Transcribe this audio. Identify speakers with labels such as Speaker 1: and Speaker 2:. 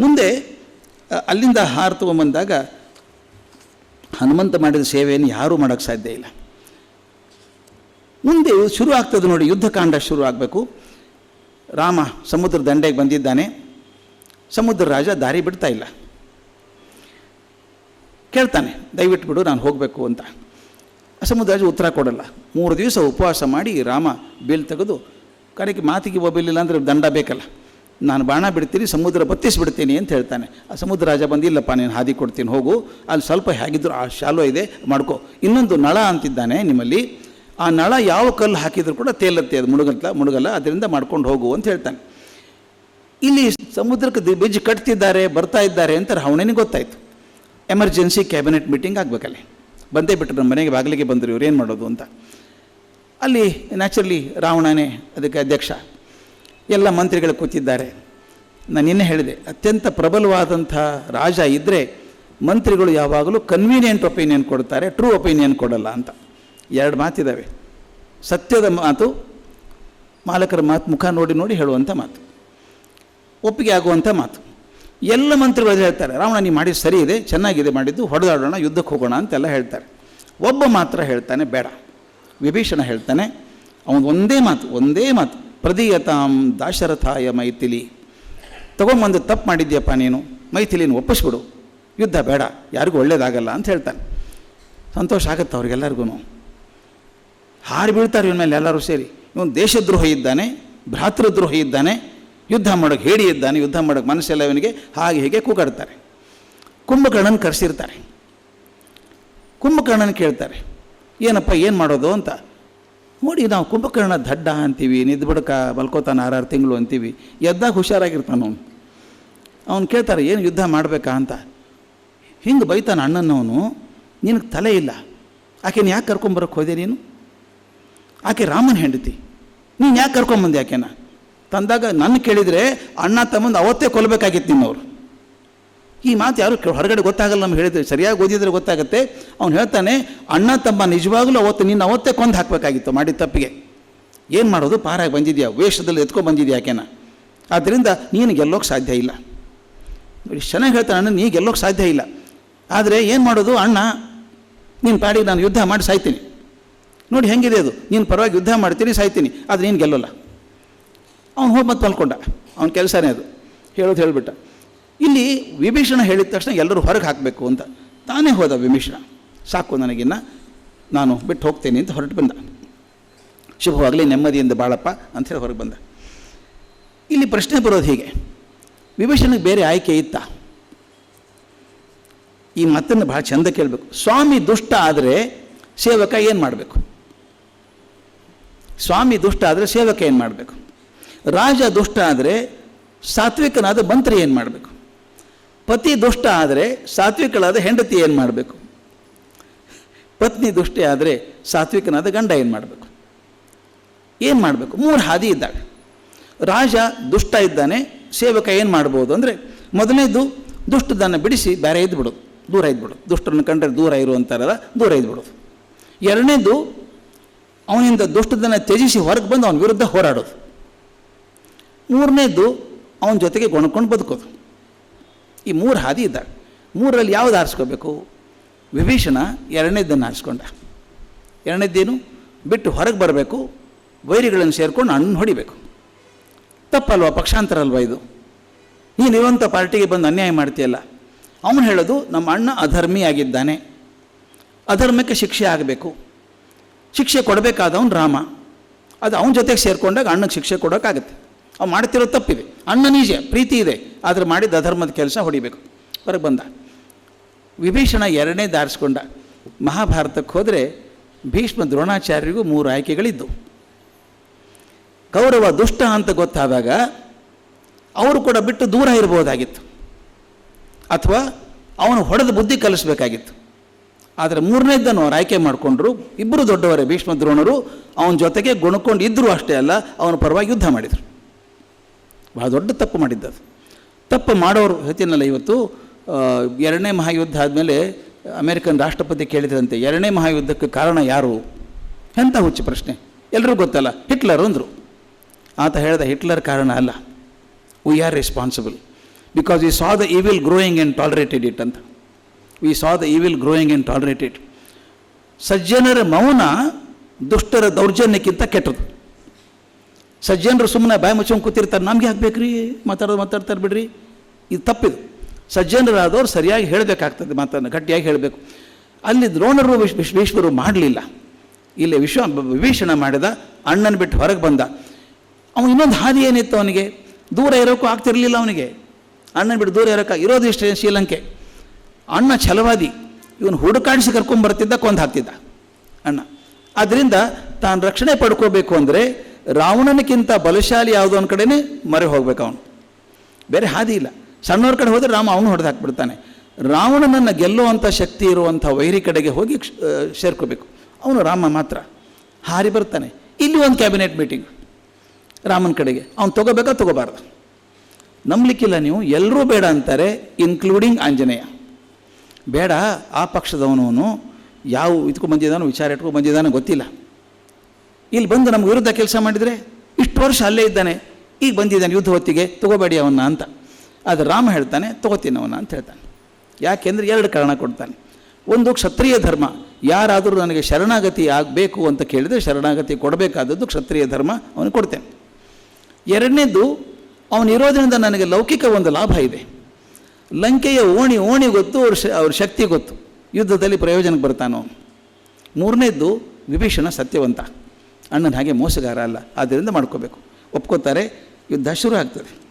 Speaker 1: ಮುಂದೆ ಅಲ್ಲಿಂದ ಹಾರತವ ಬಂದಾಗ ಹನುಮಂತ ಮಾಡಿದ ಸೇವೆಯನ್ನು ಯಾರೂ ಮಾಡೋಕ್ಕೆ ಸಾಧ್ಯ ಇಲ್ಲ. ಮುಂದೆ ಶುರು ಆಗ್ತದೆ ನೋಡಿ ಯುದ್ಧಕಾಂಡ ಶುರು ಆಗಬೇಕು. ರಾಮ ಸಮುದ್ರ ದಂಡೆಗೆ ಬಂದಿದ್ದಾನೆ. ಸಮುದ್ರ ರಾಜ ದಾರಿ ಬಿಡ್ತಾ ಇಲ್ಲ. ಕೇಳ್ತಾನೆ, ದಯವಿಟ್ಟು ಬಿಡು, ನಾನು ಹೋಗಬೇಕು ಅಂತ. ಸಮುದ್ರ ರಾಜ ಉತ್ತರ ಕೊಡಲ್ಲ. ಮೂರು ದಿವಸ ಉಪವಾಸ ಮಾಡಿ ರಾಮ ಬೀಲ್ ತೆಗೆದು ಕಡೆಗೆ ಮಾತಿಗೆ ಒಬ್ಬಿಲ್ಲ ಅಂದರೆ ದಂಡ ಬೇಕಲ್ಲ. ನಾನು ಬಾಣ ಬಿಡ್ತೀನಿ, ಸಮುದ್ರ ಬತ್ತಿಸಿಬಿಡ್ತೀನಿ ಅಂತ ಹೇಳ್ತಾನೆ. ಆ ಸಮುದ್ರ ರಾಜ ಬಂದಿಲ್ಲಪ್ಪ ನೀನು ಹಾದಿ ಕೊಡ್ತೀನಿ, ಹೋಗು. ಅಲ್ಲಿ ಸ್ವಲ್ಪ ಹೇಗಿದ್ರು ಆ ಶಾಲೋ ಇದೆ, ಮಾಡ್ಕೋ. ಇನ್ನೊಂದು ನಳ ಅಂತಿದ್ದಾನೆ ನಿಮ್ಮಲ್ಲಿ. ಆ ನಳ ಯಾವ ಕಲ್ಲು ಹಾಕಿದ್ರು ಕೂಡ ತೇಲತ್ತೆ, ಅದು ಮುಳುಗಲ್ಲ ಮುಳುಗಲ್ಲ, ಅದರಿಂದ ಮಾಡ್ಕೊಂಡು ಹೋಗು ಅಂತ ಹೇಳ್ತಾನೆ. ಇಲ್ಲಿ ಸಮುದ್ರಕ್ಕೆ ಬಿಜ್ ಕಟ್ತಿದ್ದಾರೆ, ಬರ್ತಾ ಇದ್ದಾರೆ ಅಂತ ರಾವಣನಿಗೆ ಗೊತ್ತಾಯಿತು. ಎಮರ್ಜೆನ್ಸಿ ಕ್ಯಾಬಿನೆಟ್ ಮೀಟಿಂಗ್ ಆಗಬೇಕಲ್ಲಿ. ಬಂದೇ ಬಿಟ್ಟರು ನಮ್ಮ ಮನೆಗೆ ಬಾಗಿಲಿಗೆ ಬಂದರು, ಇವ್ರು ಏನು ಮಾಡೋದು ಅಂತ. ಅಲ್ಲಿ ನ್ಯಾಚುರಲಿ ರಾವಣನೇ ಅದಕ್ಕೆ ಅಧ್ಯಕ್ಷ. ಎಲ್ಲ ಮಂತ್ರಿಗಳು ಕೂತಿದ್ದಾರೆ. ನಾನು ನಿನ್ನೆ ಹೇಳಿದೆ, ಅತ್ಯಂತ ಪ್ರಬಲವಾದಂಥ ರಾಜ ಇದ್ದರೆ ಮಂತ್ರಿಗಳು ಯಾವಾಗಲೂ ಕನ್ವೀನಿಯೆಂಟ್ ಒಪಿನಿಯನ್ ಕೊಡ್ತಾರೆ ಟ್ರೂ ಒಪಿನಿಯನ್ ಕೊಡಲ್ಲ ಅಂತ. ಎರಡು ಮಾತಿದ್ದಾವೆ ಸತ್ಯದ ಮಾತು, ಮಾಲಕರ ಮಾತು ಮುಖ ನೋಡಿ ನೋಡಿ ಹೇಳುವಂಥ ಮಾತು. ಒಪ್ಪಿಗೆ ಆಗುವಂಥ ಮಾತು. ಎಲ್ಲ ಮಂತ್ರಿಗಳು ಹೇಳ್ತಾರೆ, ರಾವಣ ನೀವು ಮಾಡಿದ್ದು ಸರಿ ಇದೆ, ಚೆನ್ನಾಗಿದೆ ಮಾಡಿದ್ದು, ಹೊಡೆದಾಡೋಣ, ಯುದ್ಧಕ್ಕೆ ಹೋಗೋಣ ಅಂತೆಲ್ಲ ಹೇಳ್ತಾರೆ. ಒಬ್ಬ ಮಾತ್ರ ಹೇಳ್ತಾನೆ, ಬೇಡ. ವಿಭೀಷಣ ಹೇಳ್ತಾನೆ, ಅವನು ಒಂದೇ ಮಾತು ಒಂದೇ ಮಾತು. ಪ್ರದೀಯತಾಂ ದಾಶರಥಾಯ ಮೈಥಿಲಿ. ತಗೊಂಬಂದು ತಪ್ಪು ಮಾಡಿದ್ಯಪ್ಪ ನೀನು ಮೈಥಿಲಿನ ಒಪ್ಪಿಸ್ಬಿಡು. ಯುದ್ಧ ಬೇಡ, ಯಾರಿಗೂ ಒಳ್ಳೇದಾಗಲ್ಲ ಅಂತ ಹೇಳ್ತಾನೆ. ಸಂತೋಷ ಆಗುತ್ತೆ ಅವ್ರಿಗೆಲ್ಲರಿಗೂ ಹಾರಿ ಬೀಳ್ತಾರೆ ಇವನ ಮೇಲೆ ಎಲ್ಲರೂ ಸೇರಿ. ಇವನು ದೇಶದ್ರೋಹ ಇದ್ದಾನೆ, ಭ್ರಾತೃದ್ರೋಹ ಇದ್ದಾನೆ, ಯುದ್ಧ ಮಾಡೋಕ್ಕೆ ಹೇಳಿ ಇದ್ದಾನೆ, ಯುದ್ಧ ಮಾಡೋಕ್ಕೆ ಮನಸ್ಸೆಲ್ಲ ಇವನಿಗೆ ಹಾಗೆ ಹೀಗೆ ಕೂಗಾಡ್ತಾರೆ. ಕುಂಭಕರ್ಣನ ಕರೆಸಿರ್ತಾರೆ. ಕುಂಭಕರ್ಣನ ಕೇಳ್ತಾರೆ, ಏನಪ್ಪ, ಏನು ಮಾಡೋದು ಅಂತ. ನೋಡಿ ನಾವು ಕುಂಭಕರ್ಣ ದಡ್ಡ ಅಂತೀವಿ ನಿದ್ದು ಬಿಡಕ ಮಲ್ಕೋತಾನೆ ಆರಾರು ತಿಂಗಳು ಅಂತೀವಿ ಎದ್ದಾಗ ಹುಷಾರಾಗಿರ್ತಾನೆ ಅವನು. ಅವನು ಕೇಳ್ತಾರೆ, ಏನು ಯುದ್ಧ ಮಾಡಬೇಕಾ ಅಂತ? ಹಿಂಗೆ ಬೈತಾನೆ ಅಣ್ಣನವನು, ನಿನಗೆ ತಲೆ ಇಲ್ಲ. ಆಕೆನ ಯಾಕೆ ಕರ್ಕೊಂಬರಕ್ಕೆ ಹೋದೆ ನೀನು? ಆಕೆ ರಾಮನ ಹೆಂಡತಿ. ನೀನು ಯಾಕೆ ಕರ್ಕೊಂಬಂದೆ ಆಕೆನ? ತಂದಾಗ ನನ್ನ ಕೇಳಿದರೆ, ಅಣ್ಣ ತಮ್ಮಂದು ಅವತ್ತೇ ಕೊಲ್ಲಬೇಕಾಗಿತ್ತು ನಿನ್ನವರು. ಈ ಮಾತು ಯಾರು ಹೊರಗಡೆ ಗೊತ್ತಾಗಲ್ಲ ನಮ್ಗೆ ಹೇಳಿದ್ರೆ, ಸರಿಯಾಗಿ ಓದಿದ್ರೆ ಗೊತ್ತಾಗುತ್ತೆ. ಅವ್ನು ಹೇಳ್ತಾನೆ, ಅಣ್ಣ ತಮ್ಮ ನಿಜವಾಗ್ಲೂ ಅವತ್ತು ನಿನ್ನ ಅವತ್ತೇ ಕೊಂದು ಹಾಕಬೇಕಾಗಿತ್ತು ಮಾಡಿದ ತಪ್ಪಿಗೆ. ಏನು ಮಾಡೋದು? ಪಾರಾಗಿ ಬಂದಿದೆಯಾ? ವೇಷದಲ್ಲಿ ಎತ್ಕೊಂಡು ಬಂದಿದ್ಯಾ ಯಾಕೆನ ಆದ್ದರಿಂದ ನೀನು ಗೆಲ್ಲೋಕ್ಕೆ ಸಾಧ್ಯ ಇಲ್ಲ. ನೋಡಿ ಚೆನ್ನಾಗಿ ಹೇಳ್ತಾನೆ, ಅಣ್ಣ, ನೀ ಗೆಲ್ಲೋಕ್ಕೆ ಸಾಧ್ಯ ಇಲ್ಲ. ಆದರೆ ಏನು ಮಾಡೋದು? ಅಣ್ಣ, ನೀನು ಪಾಡಿಗೆ ನಾನು ಯುದ್ಧ ಮಾಡಿ ಸಾಯ್ತೀನಿ. ನೋಡಿ, ಹೆಂಗಿದೆ ಅದು? ನೀನು ಪರವಾಗಿ ಯುದ್ಧ ಮಾಡ್ತೀನಿ ಸಾಯ್ತೀನಿ. ಆದರೆ ನೀನು ಗೆಲ್ಲೋಲ್ಲ. ಅವ್ನು ಹೋಗಿ ಮತ್ತೆ ಮಲ್ಕೊಂಡ. ಅವ್ನ ಕೆಲಸನೇ ಅದು. ಹೇಳೋದು ಹೇಳಿಬಿಟ್ಟ. ಇಲ್ಲಿ ವಿಭೀಷಣ ಹೇಳಿದ ತಕ್ಷಣ ಎಲ್ಲರೂ ಹೊರಗೆ ಹಾಕಬೇಕು ಅಂತ ತಾನೇ ಹೋದ ವಿಭೀಷಣ. ಸಾಕು ನನಗಿನ್ನ, ನಾನು ಬಿಟ್ಟು ಹೋಗ್ತೇನೆ ಅಂತ ಹೊರಟು ಬಂದ. ಶುಭವಾಗಲಿ, ನೆಮ್ಮದಿಯಿಂದ ಬಾಳಪ್ಪ ಅಂಥೇಳಿ ಹೊರಗೆ ಬಂದ. ಇಲ್ಲಿ ಪ್ರಶ್ನೆ ಬರೋದು ಹೀಗೆ ವಿಭೀಷಣಕ್ಕೆ ಬೇರೆ ಆಯ್ಕೆ ಇತ್ತ? ಈ ಮತ್ತನ್ನು ಭಾಳ ಚಂದ ಕೇಳಬೇಕು. ಸ್ವಾಮಿ ದುಷ್ಟ ಆದರೆ ಸೇವಕ ಏನು ಮಾಡಬೇಕು? ಸ್ವಾಮಿ ದುಷ್ಟ ಆದರೆ ಸೇವಕ ಏನು ಮಾಡಬೇಕು? ರಾಜ ದುಷ್ಟ ಆದರೆ ಸಾತ್ವಿಕನಾದ ಮಂತ್ರಿ ಏನು ಮಾಡಬೇಕು? ಪತಿ ದುಷ್ಟ ಆದರೆ ಸಾತ್ವಿಕಳಾದ ಹೆಂಡತಿ ಏನು ಮಾಡಬೇಕು? ಪತ್ನಿ ದುಷ್ಟ ಆದರೆ ಸಾತ್ವಿಕನಾದ ಗಂಡ ಏನು ಮಾಡಬೇಕು? ಏನು ಮಾಡಬೇಕು? ಮೂರು ಹಾದಿ ಇದ್ದಾಗ. ರಾಜ ದುಷ್ಟ ಇದ್ದಾನೆ, ಸೇವಕ ಏನು ಮಾಡ್ಬೋದು ಅಂದರೆ ಮೊದಲನೇದು ದುಷ್ಟದನ್ನು ಬಿಡಿಸಿ ಬೇರೆ ಇದ್ದುಬಿಡು ದೂರ ಇದ್ದುಬಿಡು ದುಷ್ಟರನ್ನು ಕಂಡ್ರೆ ದೂರ ಇರು ಅಂತಾರಲ್ಲ, ದೂರ ಇದ್ಬಿಡೋದು ಎರಡನೇದು ಅವನಿಂದ ದುಷ್ಟದನ್ನು ತ್ಯಜಿಸಿ ಹೊರಗೆ ಬಂದು ಅವನ ವಿರುದ್ಧ ಹೋರಾಡೋದು. ಮೂರನೇದು ಅವನ ಜೊತೆಗೆ ಗೊಣ್ಕೊಂಡು ಬದುಕೋದು. ಈ ಮೂರು ಹಾದಿ ಇದ್ದಾಗ ಮೂರರಲ್ಲಿ ಯಾವುದು ಆರಿಸ್ಕೋಬೇಕು? ವಿಭೀಷಣ ಎರಡನೇದನ್ನು ಆರಿಸ್ಕೊಂಡ. ಎರಡನೇದ್ದೇನು ಬಿಟ್ಟು ಹೊರಗೆ ಬರಬೇಕು, ವೈರಿಗಳನ್ನು ಸೇರಿಕೊಂಡು ಅಣ್ಣನ ಹೊಡಿಬೇಕು. ತಪ್ಪಲ್ವ? ಪಕ್ಷಾಂತರ ಅಲ್ವಾ ಇದು? ನೀನು ಇರುವಂಥ ಪಾರ್ಟಿಗೆ ಬಂದು ಅನ್ಯಾಯ ಮಾಡ್ತೀಯಲ್ಲ. ಅವನು ಹೇಳೋದು, ನಮ್ಮ ಅಣ್ಣ ಅಧರ್ಮಿಯಾಗಿದ್ದಾನೆ ಅಧರ್ಮಕ್ಕೆ ಶಿಕ್ಷೆ ಆಗಬೇಕು. ಶಿಕ್ಷೆ ಕೊಡಬೇಕಾದವನು ರಾಮ. ಅದು ಅವನ ಜೊತೆಗೆ ಸೇರಿಕೊಂಡಾಗ ಅಣ್ಣಗೆ ಶಿಕ್ಷೆ ಕೊಡೋಕ್ಕಾಗತ್ತೆ. ಅವ್ನು ಮಾಡ್ತಿರೋ ತಪ್ಪಿದೆ ಅಣ್ಣ ನಿಜ ಪ್ರೀತಿ ಇದೆ. ಆದರೆ ಮಾಡಿದ ಅಧರ್ಮದ ಕೆಲಸ ಹೊಡಿಬೇಕು. ಹೊರಗೆ ಬಂದ. ವಿಭೀಷಣ ಎರಡನೇ ದಾರಿಸ್ಕೊಂಡ. ಮಹಾಭಾರತಕ್ಕೆ ಹೋದರೆ ಭೀಷ್ಮ ದ್ರೋಣಾಚಾರ್ಯರಿಗೂ ಮೂರು ಆಯ್ಕೆಗಳಿದ್ದವು ಕೌರವ ದುಷ್ಟ ಅಂತ ಗೊತ್ತಾದಾಗ ಅವರು ಕೂಡ ಬಿಟ್ಟು ದೂರ ಇರ್ಬೋದಾಗಿತ್ತು ಅಥವಾ ಅವನು ಹೊಡೆದು ಬುದ್ಧಿ ಕಲಿಸ್ಬೇಕಾಗಿತ್ತು. ಆದರೆ ಮೂರನೇದ್ದನ್ನು ಅವ್ರು ಆಯ್ಕೆ ಮಾಡಿಕೊಂಡ್ರು. ಇಬ್ಬರು ದೊಡ್ಡವರೇ ಭೀಷ್ಮ ದ್ರೋಣರು. ಅವನ ಜೊತೆಗೆ ಗುಣಕೊಂಡು ಇದ್ದರೂ ಅಷ್ಟೇ ಅಲ್ಲ, ಅವನ ಪರವಾಗಿ ಯುದ್ಧ ಮಾಡಿದರು. ಬಹಳ ದೊಡ್ಡ ತಪ್ಪು ಮಾಡಿದ್ದದು. ತಪ್ಪು ಮಾಡೋರು ಹೇಳ್ತೀನಲ್ಲ ಇವತ್ತು ಎರಡನೇ ಮಹಾಯುದ್ಧ ಆದಮೇಲೆ ಅಮೇರಿಕನ್ ರಾಷ್ಟ್ರಪತಿ ಕೇಳಿದ್ರಂತೆ, ಎರಡನೇ ಮಹಾಯುದ್ಧಕ್ಕೆ ಕಾರಣ ಯಾರು? ಎಂಥ ಹುಚ್ಚು ಪ್ರಶ್ನೆ. ಎಲ್ಲರೂ ಗೊತ್ತಲ್ಲ, ಹಿಟ್ಲರ್ ಅಂದರು. ಆತ ಹೇಳಿದ ಹಿಟ್ಲರ್ ಕಾರಣ ಅಲ್ಲ. We are responsible because we saw the evil growing and tolerated it ಅಂತ. We saw the evil growing and tolerated ಸಜ್ಜನರ ಮೌನ ದುಷ್ಟರ ದೌರ್ಜನ್ಯಕ್ಕಿಂತ ಕೆಟ್ಟದು ಸಜ್ಜನರು ಸುಮ್ಮನೆ ಬಾಯಿ ಮುಚ್ಕೊಂಡು ಕೂತಿರ್ತಾರೆ. ನಮ್ಗೆ ಯಾಕೆ ಬೇಕ್ರಿ? ಮಾತಾಡೋದು ಮಾತಾಡ್ತಾರೆ ಬಿಡ್ರಿ. ಇದು ತಪ್ಪಿದು. ಸಜ್ಜನರಾದವ್ರು ಸರಿಯಾಗಿ ಹೇಳಬೇಕಾಗ್ತದೆ ಮಾತನ್ನು, ಗಟ್ಟಿಯಾಗಿ ಹೇಳಬೇಕು. ಅಲ್ಲಿ ದ್ರೋಣರು ವಿಶ್ ಭೀಷ್ಮರು ಮಾಡಲಿಲ್ಲ. ಇಲ್ಲಿ ವಿಶ್ವ, ವಿಭೀಷಣ ಮಾಡಿದ, ಅಣ್ಣನ ಬಿಟ್ಟು ಹೊರಗೆ ಬಂದ. ಅವನು ಇನ್ನೊಂದು ಹಾದಿ ಏನಿತ್ತು ಅವನಿಗೆ? ದೂರ ಇರೋಕ್ಕೂ ಆಗ್ತಿರಲಿಲ್ಲ ಅವನಿಗೆ. ಅಣ್ಣನ ಬಿಟ್ಟು ದೂರ ಇರೋಕೆ ಇರೋದು ಇಷ್ಟೇ ಶ್ರೀಲಂಕೆ. ಅಣ್ಣ ಛಲವಾದಿ. ಇವನು ಹುಡುಕಾಡಿಸಿ ಕರ್ಕೊಂಡ್ಬರ್ತಿದ್ದ ಕೊಂದು ಹಾಕ್ತಿದ್ದ ಅಣ್ಣ. ಆದ್ದರಿಂದ ತಾನು ರಕ್ಷಣೆ ಪಡ್ಕೋಬೇಕು ಅಂದರೆ ರಾವಣನಕ್ಕಿಂತ ಬಲಶಾಲಿ ಯಾವುದು ಒಂದು ಕಡೆನೇ ಮರೆ ಹೋಗ್ಬೇಕು ಅವನು. ಬೇರೆ ಹಾದಿ ಇಲ್ಲ. ಸಣ್ಣವ್ರ ಕಡೆ ಹೋದರೆ ರಾಮ ಅವನು ಹೊಡೆದು ಹಾಕ್ಬಿಡ್ತಾನೆ. ರಾವಣನನ್ನು ಗೆಲ್ಲುವಂಥ ಶಕ್ತಿ ಇರುವಂಥ ವೈರಿ ಕಡೆಗೆ ಹೋಗಿ ಸೇರ್ಕೋಬೇಕು. ಅವನು ರಾಮ ಮಾತ್ರ. ಹಾರಿ ಬರ್ತಾನೆ. ಇಲ್ಲಿ ಒಂದು ಕ್ಯಾಬಿನೆಟ್ ಮೀಟಿಂಗ್. ರಾಮನ ಕಡೆಗೆ. ಅವ್ನು ತಗೋಬೇಕಾ ತೊಗೋಬಾರ್ದು? ನಂಬಲಿಕ್ಕಿಲ್ಲ ನೀವು. ಎಲ್ಲರೂ ಬೇಡ ಅಂತಾರೆ ಇನ್ಕ್ಲೂಡಿಂಗ್ ಆಂಜನೇಯ. ಬೇಡ, ಆ ಪಕ್ಷದವನು ಯಾವ ಇದಕ್ಕೂ ಬಂದಿದ್ದಾನೋ, ವಿಚಾರ ಇಟ್ಕೊ ಬಂದಿದ್ದಾನೋ ಗೊತ್ತಿಲ್ಲ. ಇಲ್ಲಿ ಬಂದು ನಮ್ಮ ವಿರುದ್ಧ ಕೆಲಸ ಮಾಡಿದರೆ ಇಷ್ಟು ವರ್ಷ ಅಲ್ಲೇ ಇದ್ದಾನೆ, ಈಗ ಬಂದಿದ್ದಾನೆ ಯುದ್ಧ ಹೊತ್ತಿಗೆ, ತಗೋಬೇಡಿ ಅವನ್ನ ಅಂತ. ಆದರೆ ರಾಮ ಹೇಳ್ತಾನೆ, ತಗೋತೀನಿ ಅವನ್ನ ಅಂತ ಹೇಳ್ತಾನೆ. ಯಾಕೆಂದರೆ ಎರಡು ಕಾರಣ ಕೊಡ್ತಾನೆ. ಒಂದು, ಕ್ಷತ್ರಿಯ ಧರ್ಮ. ಯಾರಾದರೂ ನನಗೆ ಶರಣಾಗತಿ ಆಗಬೇಕು ಅಂತ ಕೇಳಿದರೆ ಶರಣಾಗತಿ ಕೊಡಬೇಕಾದದ್ದು ಕ್ಷತ್ರಿಯ ಧರ್ಮ ಅವನು ಕೊಡ್ತೇನೆ. ಎರಡನೇದು ಅವನಿರೋದ್ರಿಂದ ನನಗೆ ಲೌಕಿಕ ಒಂದು ಲಾಭ ಇದೆ. ಲಂಕೆಯ ಓಣಿ ಓಣಿ ಗೊತ್ತು, ಅವ್ರ ಶ, ಅವ್ರ ಶಕ್ತಿ ಗೊತ್ತು. ಯುದ್ಧದಲ್ಲಿ ಪ್ರಯೋಜನಕ್ಕೆ ಬರ್ತಾನೋ ಮೂರನೇದ್ದು ವಿಭೀಷಣ ಸತ್ಯವಂತ. ಅಣ್ಣನ ಹಾಗೆ ಮೋಸಗಾರ ಅಲ್ಲ. ಆದ್ದರಿಂದ ಮಾಡ್ಕೋಬೇಕು. ಒಪ್ಕೋತಾರೆ ಯುದ್ಧ ಶುರು ಆಗ್ತದೆ.